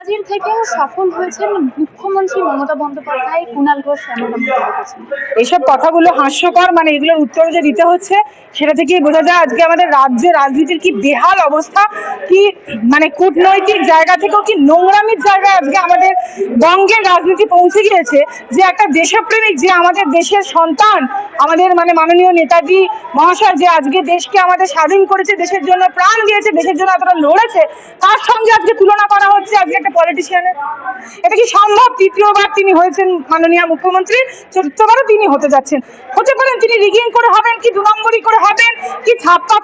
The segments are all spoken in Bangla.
রাজ্যের থেকেও সফল হয়েছেন মুখ্যমন্ত্রী মমতা বন্দ্যোপাধ্যায়, কুণাল ঘোষ এইসব কথাগুলো হাস্যকর মানে এগুলোর উত্তর যে দিতে হচ্ছে, সেটা থেকেই বোঝা যায় আজকে আমাদের রাজ্যে রাজনীতির কি বেহাল অবস্থা, কি মানে কূটনৈতিক জায়গা থেকেও কি নোংরামির জায়গায় আজকে আমাদের বঙ্গের রাজনীতি পৌঁছে গিয়েছে, যে একটা দেশপ্রেমিক, যে আমাদের দেশের সন্তান, আমাদের মানে মাননীয় নেতাজি মহাশয় যে আজকে দেশকে আমাদের স্বাধীন করেছে, দেশের জন্য প্রাণ দিয়েছে, দেশের জন্য এতটা লড়েছে, তার সঙ্গে আজকে তুলনা করা হচ্ছে, আজকে পলিটিশিয়ানের এটা কি সম্ভব? তৃতীয়বার তিনি হয়েছেন মাননীয় মুখ্যমন্ত্রী, চতুর্থবারও তিনি হতে যাচ্ছেন। হতে পারেন তিনি রিগিং করে হবেন, কি দু নম্বরই করে হবেন, কি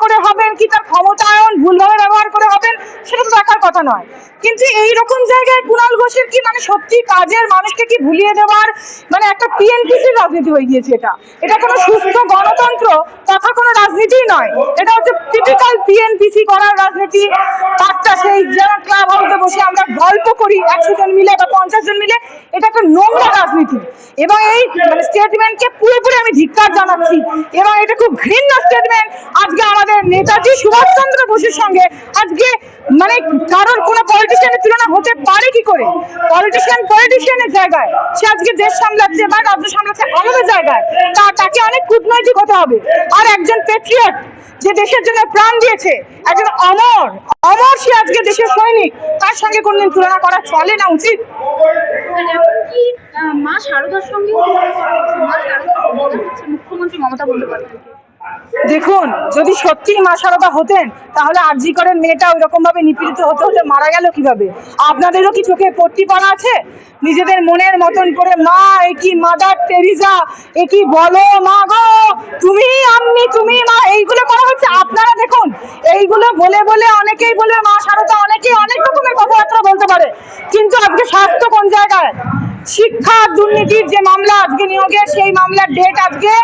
করে হবেন, কি তার ক্ষমতায়ন ভুলভাবে ব্যবহার করে হবেন, সেটা তো দেখার কথা নয়। কিন্তু এই রকম জায়গায় কুণাল ঘোষের কি মানে সত্যি কাজের মানুষকে কি ভুলিয়ে দেওয়ার মানে একটা পিএনপিসির রাজনীতি হয়ে গিয়েছে এটা? এটা কোনো সুস্থ গণতন্ত্র তথা কোনো রাজনীতিই নয়। এটা হচ্ছে টিপিক্যাল পিএনপিসি করার রাজনীতি। তারটা সেই যারা ক্লাব হাউসে বসে আমরা গল্প করি, একশো জন মিলে বা পঞ্চাশ জন মিলে, এটা একটা নোংরা রাজনীতি। এবং এই মানে স্টেটমেন্টকে পুরোপুরি আমি ধিক্কার জানাচ্ছি। এবং এটা খুব ঘৃণ্য স্টেটমেন্ট আজকে আমাদের নেতাজি সুভাষচন্দ্র বসুর সঙ্গে, আজকে মানে কারোর কোনো পলিটিশিয়ানের তুলনা হতে পারে কি করে? পলিটিশিয়ান পলিটিশিয়ানের জায়গায়, সে আজকে দেশ সামলাচ্ছে বা রাজ্য সামলাচ্ছে আলাদা জায়গায়, তা, তাকে অনেক কূটনৈতিক হতে হবে। আর একজন পেট্রিয়ট যে দেশের জন্য প্রাণ দিয়েছে, একজন অমর অমর সে আজকে দেশের সৈনিক, তার সঙ্গে কোনদিন তুলনা করা চলে না উচিত? মা শারদার হচ্ছে। মুখ্যমন্ত্রী মমতা বন্দ্যোপাধ্যায়কে। দেখুন, যদি সত্যি মা সারদা হতেন, তাহলে আরজি করেন মেয়েটা ওই রকম ভাবে নিপীড়িত হতে হতে মারা গেল কীভাবে? আপনাদেরও কি চোখে পট্টি পড়া আছে? নিজেদের মনের মতন করে, মা, এ কি মাদার টেরিজা? এ কি বলো মা গো? তুমি আমি তুমি মা। এইগুলো করা হচ্ছে। আপনারা দেখুন, এইগুলো বলে বলে অনেকেই বলবে, মা সারদা, অনেকেই অনেক রকমের কথাবার্তা বলতে পারে। কিন্তু আজকে স্বাস্থ্য কোন জায়গায়? শিক্ষা, দুর্নীতির যে মামলা আজকে নিয়োগের, সেই মামলার ডেট আজকে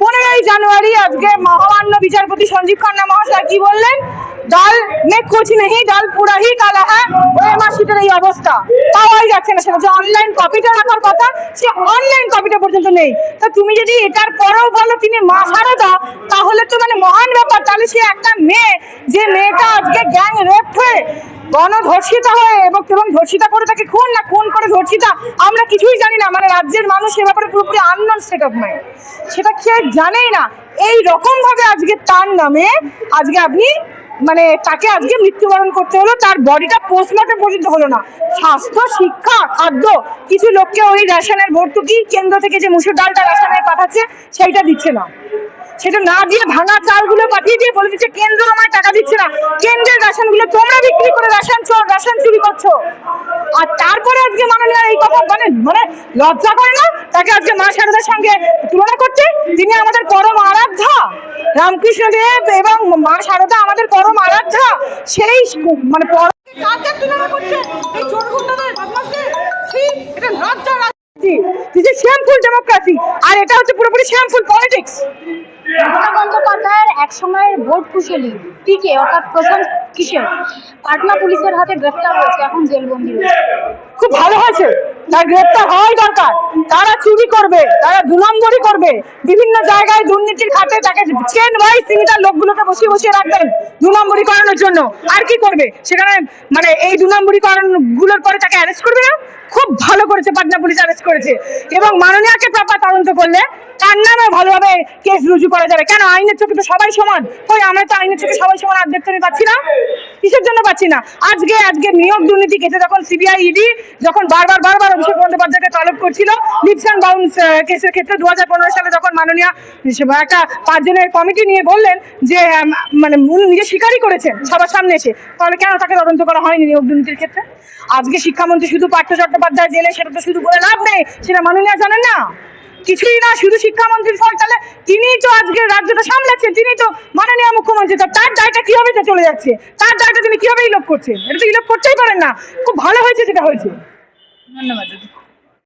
পনেরোই জানুয়ারি আজকে মহামান্য বিচারপতি সঞ্জীব খান্না মহাশয় কি বললেন? ডাল মে কুছ নেই ডাল পুরা হি কালা হ্যাঁ এই অবস্থা। পাওয়াই যাচ্ছে না সেটা যে অনলাইন কপিটা রাখার কথা, সে অনলাইন কপিটা পর্যন্ত নেই। তা তুমি যদি এটার পরেও বলো, তিনি মা সারদা তাহলে তো মানে মহান ব্যাপার। তাহলে সে একটা মেয়ে, যে মেয়েটা আজকে গ্যাং রেপ হয়ে গণধর্ষিতা হয়ে এবং এবং ধর্ষিতা করে তাকে খুন না, খুন করে ধর্ষিতা, আমরা কিছুই জানি না। মানে রাজ্যের মানুষ এ ব্যাপারে পুরোপুরি আননোন স্টেট অফ মাইন্ড সেটা কেউ জানেই না। এই রকম ভাবে আজকে তার নামে, আজকে আপনি মানে তাকে আজকে মৃত্যুবরণ করতে হলো, তার বডিটা পোস্টমর্টম পর্যন্ত হলো না। স্বাস্থ্য, শিক্ষা, খাদ্য, কিছু লোককে ওই রেশনের ভর্তুকি কেন্দ্র থেকে যে মুসুর ডালটা রেশনে পাঠাচ্ছে, সেইটা দিচ্ছে না। সেটা না দিয়ে ভাঙা চালগুলো পাঠিয়ে দিয়ে বলে দিচ্ছে, কেন্দ্র আমায় টাকা দিচ্ছে না। কেন্দ্রের রেশনগুলো তোমরা বিক্রি করে রেশন রেশন চুরি করছ। আর তারপরে আজকে মাননীয় এই কথা মানে মানে লজ্জা করে না? তাকে আজকে মা শারদার সঙ্গে তুলনা করতে তিনি আমাদের পরম আরাধ্যা। রামকৃষ্ণদেব এবং মা শারদা আমাদের পরম আরাধ্যা। সেই মানে পরম তুলনা করছে? পুরোপুরি শ্যামফুল পলিটিক্স মমতা বন্দ্যোপাধ্যায়ের এক সময়ের ভোট কুশলী পিকে অর্থাৎ প্রশান্ত কিশোর। পাটনা পুলিশের হাতে গ্রেফতার হয়েছে এখন জেলবন্দি রয়েছে খুব ভালো হয়েছে। তার হওয়াই দরকার। তারা চুরি করবে তারা দু নম্বরই করবে। বিভিন্ন জায়গায় দুর্নীতির খাতে তাকে চেন ওয়াইজ তিনি তার লোকগুলোকে বসিয়ে বসিয়ে রাখবেন দু নম্বরই করানোর জন্য। আর কি করবে? সেখানে মানে এই দু নম্বরই করানো গুলোর পরে তাকে অ্যারেস্ট করবে না? খুব ভালো করেছে, পাটনা পুলিশ অ্যারেস্ট করেছে। এবং মাননীয়কে প্রপার তদন্ত করলে তার নামে ভালোভাবে কেস রুজু করা যাবে। কেন? আইনের চোখে তো সবাই সমান। কই, আমরা তো আইনের চোখে সবাই সমান আর দেখতে পাচ্ছি না? কিসের জন্য পাচ্ছি না? আজকে আজকে নিয়োগ দুর্নীতি কেসে যখন সিবিআই ইডি যখন বারবার বারবার অভিষেক বন্দ্যোপাধ্যায়কে তলব করছিল লিপস অ্যান্ড বাউন্স কেসের ক্ষেত্রে দুহাজার পনেরো সালে যখন মাননীয় একটা পাঁচজনের কমিটি নিয়ে বললেন যে মানে উনি নিজে স্বীকারই করেছেন সবার সামনে এসে, তাহলে কেন তাকে তদন্ত করা হয়নি নিয়োগ দুর্নীতির ক্ষেত্রে? আজকে শিক্ষামন্ত্রী শুধু পার্থ চট্টোপাধ্যায় জেলে সেটা তো শুধু বলে লাভ নেই, সেটা মাননীয় জানেন না? কিছুই না, শুধু শিক্ষামন্ত্রীর তাহলে তিনি তো আজকে রাজ্যটা সামলাচ্ছেন, তিনি তো মাননীয় মুখ্যমন্ত্রী, তার দায়টা কীভাবে যে চলে যাচ্ছে? তার দায়টা তিনি কীভাবে ইলোপ করছেন? এটা তো ইলোপ করতেই পারেন না, খুব ভালো হয়েছে যেটা হয়েছে। ধন্যবাদ